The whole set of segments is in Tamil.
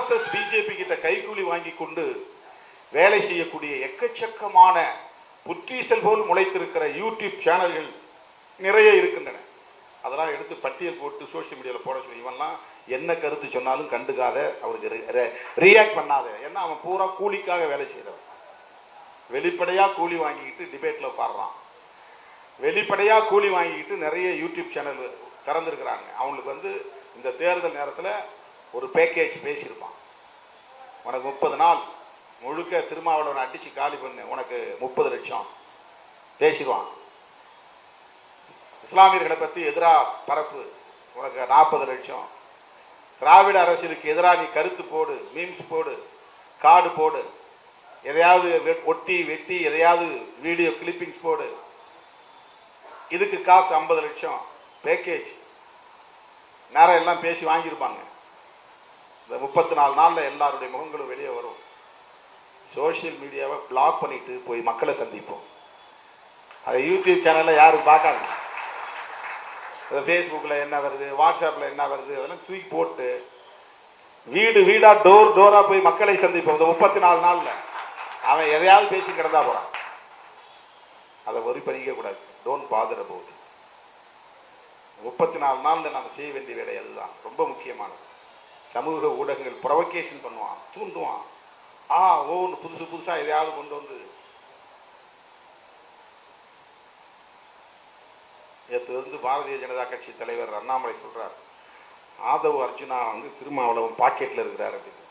ஆர்எஸ்எஸ் பிஜேபி கிட்ட கைக்கூலி வாங்கி கொண்டு வேலை செய்யக்கூடிய எக்கச்சக்கமான புத்தீசல் போல் முளைத்திருக்கிற யூடியூப் சேனல்கள் நிறைய இருக்கின்றன. அதெல்லாம் எடுத்து பட்டியல் போட்டு சோசியல் மீடியாவில் போட சொல்லி இவன்லாம் என்ன கருத்து சொன்னாலும் கண்டுக்காத அவருக்கு ரியாக்ட் பண்ணாத. ஏன்னா அவன் பூரா கூலிக்காக வேலை செய்கிறவன் வெளிப்படையா கூலி வாங்கிக்கிட்டு டிபேட்ல பாடுறான் வெளிப்படையா கூலி வாங்கிக்கிட்டு நிறைய யூடியூப் சேனல் திறந்துருக்கிறாங்க அவங்களுக்கு வந்து இந்த தேர்தல் நேரத்தில் ஒரு பேக்கேஜ் பேசியிருப்பான். உனக்கு முப்பது நாள் முழுக்க திருமாவளவன் அடிச்சு காலி பண்ணு உனக்கு முப்பது லட்சம். பேசிடுவான். இஸ்லாமியர்களை பற்றி எதிராக பரப்பு உனக்கு நாற்பது லட்சம். திராவிட அரசியலுக்கு எதிராக நீ கருத்து போடு மீம்ஸ் போடு கார்டு போடு. எதையாவது வெ- ஒட்டி வெட்டி எதையாவது வீடியோ கிளிப்பிங்ஸ் போடு. இதுக்கு காசு ஐம்பது லட்சம். பேக்கேஜ் நேரம் எல்லாம் பேசி வாங்கியிருப்பாங்க. இந்த முப்பத்தி நாலு நாளில் எல்லாருடைய முகங்களும் வெளியே வரும். சோஷியல் மீடியாவை பிளாக் பண்ணிட்டு போய் மக்களை சந்திப்போம். அதை யூடியூப் சேனலில் யாரும் பார்க்காது. ஃபேஸ்புக்கில் என்ன வருது வாட்ஸ்அப்பில் என்ன வருது அதெல்லாம் தூக்கி போட்டு வீடு வீடாக டோர் டோராக போய் மக்களை சந்திப்போம். இந்த முப்பத்தி நாலு நாளில் அவன் எதையாவது பேசி கிடந்தா போகிறான் அதை வரி பண்ணிக்க கூடாது. டோன்ட் பாதர் அபவுட் முப்பத்தி நாலு நாளில் நம்ம செய்ய வேண்டிய வேலை அதுதான் ரொம்ப முக்கியமானது. சமூக ஊடகங்கள் ப்ரொவகேஷன் பண்ணுவான் தூண்டுவான். ஆ ஓன்னு புதுசு புதுசா எதையாவது கொண்டு வந்து நேற்று வந்து பாரதிய ஜனதா கட்சி தலைவர் அண்ணாமலை சொல்றார் ஆதவ் அர்ஜுனா வந்து திருமாவளவன் பாக்கெட்ல இருக்கிறார் அப்படின்னு.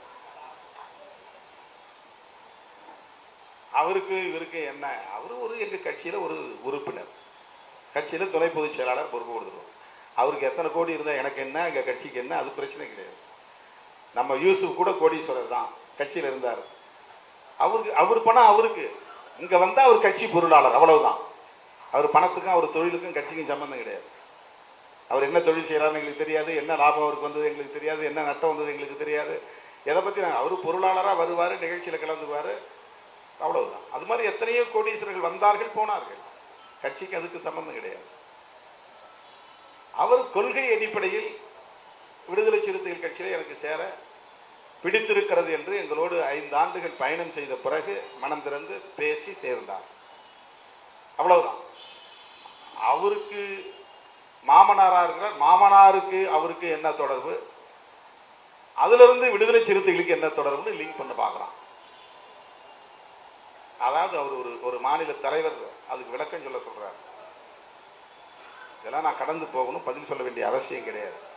அவருக்கு இவருக்கு என்ன? அவரு ஒரு எங்க கட்சியில ஒரு உறுப்பினர். கட்சியில துணை பொதுச் செயலாளர் பொறுப்பு கொடுத்துருவோம் அவருக்கு எத்தனை கோடி இருந்தால் எனக்கு என்ன எங்கள் கட்சிக்கு என்ன அது பிரச்சனை கிடையாது. நம்ம யூசுப் கூட கோடீஸ்வரர் தான் கட்சியில இருந்தார். அவருக்கு அவர் பணம் அவருக்கு. இங்க வந்தா அவர் கட்சி பொருளாளர் அவ்வளவுதான். அவர் பணத்துக்கும் அவர் தொழிலுக்கும் கட்சிக்கும் சம்மந்தம் கிடையாது. அவர் என்ன தொழில் செய்யறாருன்னு எங்களுக்கு தெரியாது என்ன லாபம் அவருக்கு வந்தது எங்களுக்கு தெரியாது என்ன நஷ்டம் வந்தது எங்களுக்கு தெரியாது. எதை பத்தி நாங்கள் அவர் பொருளாளராக வருவார் நிகழ்ச்சியில் கலந்துவார் அவ்வளவுதான். அது மாதிரி எத்தனையோ கோடீஸ்வரர்கள் வந்தார்கள் போனார்கள். கட்சிக்கு அதுக்கு சம்மந்தம் கிடையாது. அவர் கொள்கை அடிப்படையில் விடுதலை சிறுத்தைகள் கட்சியில எனக்கு சேர பிடித்திருக்கிறது என்று எங்களோடு ஐந்து ஆண்டுகள் பயணம் செய்த பிறகு மனம் திறந்து பேசி சேர்ந்தார். அவ்வளவுதான். அவருக்கு மாமனாரா இருக்கிறார். மாமனாருக்கு அவருக்கு என்ன தொடர்பு? அதுல இருந்து விடுதலை சிறுத்தைகளுக்கு என்ன தொடர்புன்னு லிங்க் பண்ண பார்க்குறான் அதாவது அவர் ஒரு ஒரு மாநில தலைவர் அதுக்கு விளக்கம் சொல்ல சொல்றார். இதெல்லாம் நான் கடந்து போகணும். பதில் சொல்ல வேண்டிய அவசியம் கிடையாது.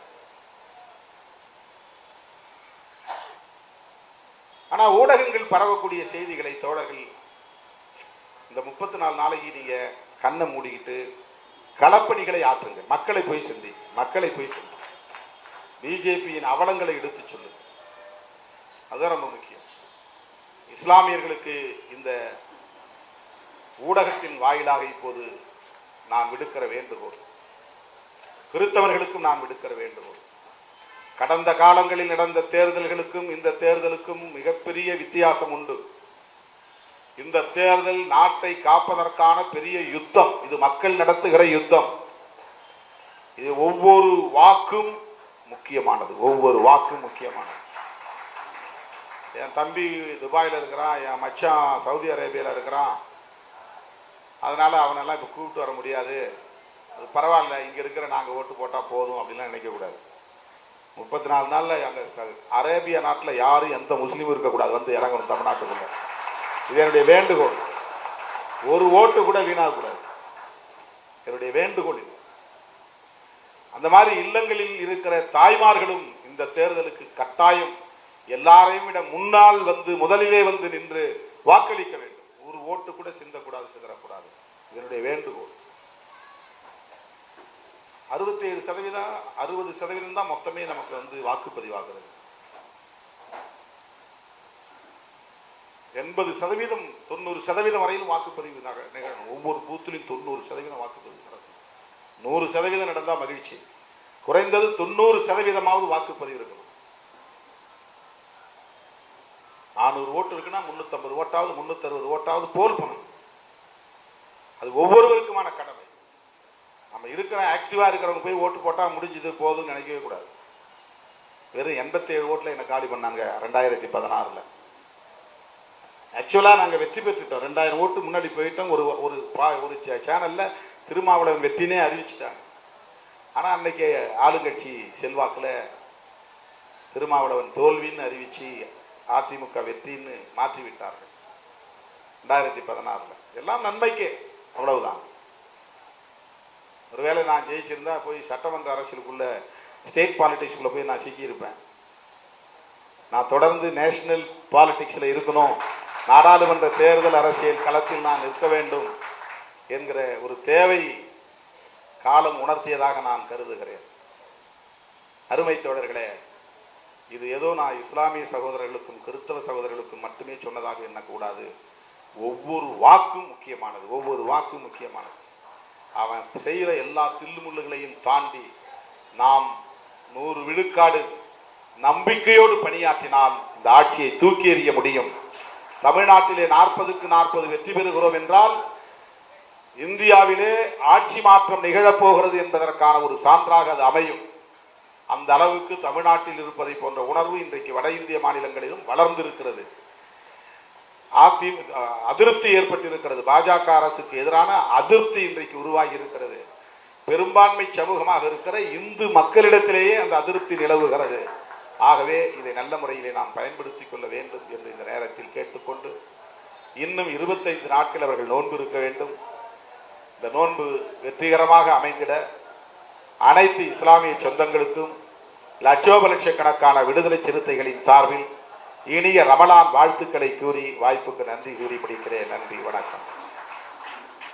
ஆனா ஊடகங்கள் பரவக்கூடிய செய்திகளை தோழர்கள் இந்த முப்பத்தி நாலு நாளைக்கு நீங்கள் கண்ணை மூடிக்கிட்டு களப்பணிகளை ஆற்றுங்க. மக்களை போய் சந்தி மக்களை போய் சந்தி. பிஜேபியின் அவலங்களை எடுத்துச் சொல்லு அதுதான் ரொம்ப முக்கியம். இஸ்லாமியர்களுக்கு இந்த ஊடகத்தின் வாயிலாக இப்போது நான் விடுக்கிற வேண்டுகோள். கிறிஸ்தவர்களுக்கும் நான் விடுக்கிற வேண்டுகோள். கடந்த காலங்களில் நடந்த தேர்தல்களுக்கும் இந்த தேர்தலுக்கும் மிகப்பெரிய வித்தியாசம் உண்டு. இந்த தேர்தல் நாட்டை காப்பதற்கான பெரிய யுத்தம். இது மக்கள் நடத்துகிற யுத்தம். இது ஒவ்வொரு வாக்கும் முக்கியமானது. ஒவ்வொரு வாக்கும் முக்கியமானது. என் தம்பி துபாயில் இருக்கிறான் என் மச்சான் சவுதி அரேபியாவில் இருக்கிறான். அதனால அவனெல்லாம் இப்போ கூப்பிட்டு வர முடியாது. அது பரவாயில்ல இங்கே இருக்கிற நாங்கள் ஓட்டு போட்டால் போதும் அப்படின்லாம் நினைக்கக்கூடாது முப்பத்தி நாலு நாளில் அந்த அரேபியா நாட்டில் யாரும் எந்த முஸ்லீமும் இருக்கக்கூடாது. வந்து இறங்கணும் தமிழ்நாட்டுக்குள்ள. இது என்னுடைய வேண்டுகோள். ஒரு ஓட்டு கூட வீணாகக்கூடாது என்னுடைய வேண்டுகோள் இது. அந்த மாதிரி இல்லங்களில் இருக்கிற தாய்மார்களும் இந்த தேர்தலுக்கு கட்டாயம் எல்லாரையும் விட முன்னால் வந்து முதலிலே வந்து நின்று வாக்களிக்க வேண்டும். ஒரு ஓட்டு கூட சிந்தக்கூடாது சிதறக்கூடாது. இதனுடைய வேண்டுகோள். அறுபத்தி ஏழு சதவீதம் அறுபது சதவீதம் தான் மொத்தமே நமக்கு வந்து வாக்குப்பதிவாகிறது. எண்பது சதவீதம் தொண்ணூறு சதவீதம் வரையிலும் வாக்குப்பதிவு நக- ஒவ்வொரு பூத்துலையும் தொண்ணூறு சதவீதம் வாக்குப்பதிவு நடக்கும். நூறு சதவீதம் நடந்தால் மகிழ்ச்சி. குறைந்தது தொண்ணூறு சதவீதமாவது வாக்குப்பதிவு இருக்கணும். நானூறு ஓட்டு இருக்குன்னா முன்னூத்தம்பது ஓட்டாவது முன்னூத்தி அறுபது ஓட்டாவது போல் பண்ணணும் அது ஒவ்வொருவருக்குமான கடமை. நம்ம இருக்கிற ஆக்டிவா இருக்கிறவங்க போய் ஓட்டு போட்டால் முடிஞ்சது போதும்னு நினைக்கவே கூடாது. வெறும் எண்பத்தேழு ஓட்டில் என்னை காலி பண்ணாங்க ரெண்டாயிரத்தி பதினாறில் ஆக்சுவலாக நாங்கள் வெற்றி பெற்றுட்டோம். ரெண்டாயிரம் ஓட்டு முன்னாடி போயிட்டோம். ஒரு ஒரு பா ஒரு சேனலில் திருமாவளவன் வெற்றினே அறிவிச்சிட்டாங்க. ஆனால் அன்னைக்கு ஆளுங்கட்சி செல்வாக்கில் திருமாவளவன் தோல்வின்னு அறிவிச்சு அதிமுக வெற்றின்னு மாற்றி விட்டார்கள் ரெண்டாயிரத்தி பதினாறில் எல்லாம் நன்மைக்கே. அவ்வளவுதான். ஒருவேளை நான் ஜெயிச்சிருந்தா போய் சட்டமன்ற அரசியலுக்குள்ள ஸ்டேட் பாலிடிக்ஸ்குள்ள போய் நான் சிக்கியிருப்பேன். நான் தொடர்ந்து நேஷனல் பாலிடிக்ஸில் இருக்கணும். நாடாளுமன்ற தேர்தல் அரசியல் களத்தில் நான் நிற்க வேண்டும் என்கிற ஒரு தேவை காலம் உணர்த்தியதாக நான் கருதுகிறேன். அருமை தோழர்களே இது ஏதோ நான் இஸ்லாமிய சகோதரர்களுக்கும் கிறிஸ்தவ சகோதரர்களுக்கும் மட்டுமே சொன்னதாக எண்ணக்கூடாது. ஒவ்வொரு வாக்கும் முக்கியமானது ஒவ்வொரு வாக்கும் முக்கியமானது. அவன் செய்கிற எல்லா தில்லுமுள்ளுகளையும் தாண்டி நாம் நூறு விழுக்காடு நம்பிக்கையோடு பணியாற்றினால் இந்த ஆட்சியை தூக்கி எறிய முடியும். தமிழ்நாட்டிலே நாற்பதுக்கு நாற்பது வெற்றி பெறுகிறோம் என்றால் இந்தியாவிலே ஆட்சி மாற்றம் நிகழப்போகிறது என்பதற்கான ஒரு சான்றாக அது அமையும். அந்த அளவுக்கு தமிழ்நாட்டில் இருப்பதை போன்ற உணர்வு இன்றைக்கு வட இந்திய மாநிலங்களிலும் வளர்ந்திருக்கிறது. அதிமுக அதிருப்தி ஏற்பட்டிருக்கிறது. பாஜக அரசுக்கு எதிரான அதிருப்தி இன்றைக்கு உருவாகி இருக்கிறது. பெரும்பான்மை சமூகமாக இருக்கிற இந்து மக்களிடத்திலேயே அந்த அதிருப்தி நிலவுகிறது. ஆகவே இதை நல்ல முறையிலே நாம் பயன்படுத்திக் கொள்ள வேண்டும் என்று இந்த நேரத்தில் கேட்டுக்கொண்டு இன்னும் இருபத்தைந்து நாட்கள் அவர்கள் நோன்பு இருக்க வேண்டும். இந்த நோன்பு வெற்றிகரமாக அமைந்திட அனைத்து இஸ்லாமிய சொந்தங்களுக்கும் லட்சோப லட்சக்கணக்கான விடுதலை சிறுத்தைகளின் சார்பில் இனிய ரமலான் வாழ்த்துக்களை கூறி வாய்ப்புக்கு நன்றி கூறி முடிக்கிறேன். நன்றி வணக்கம்.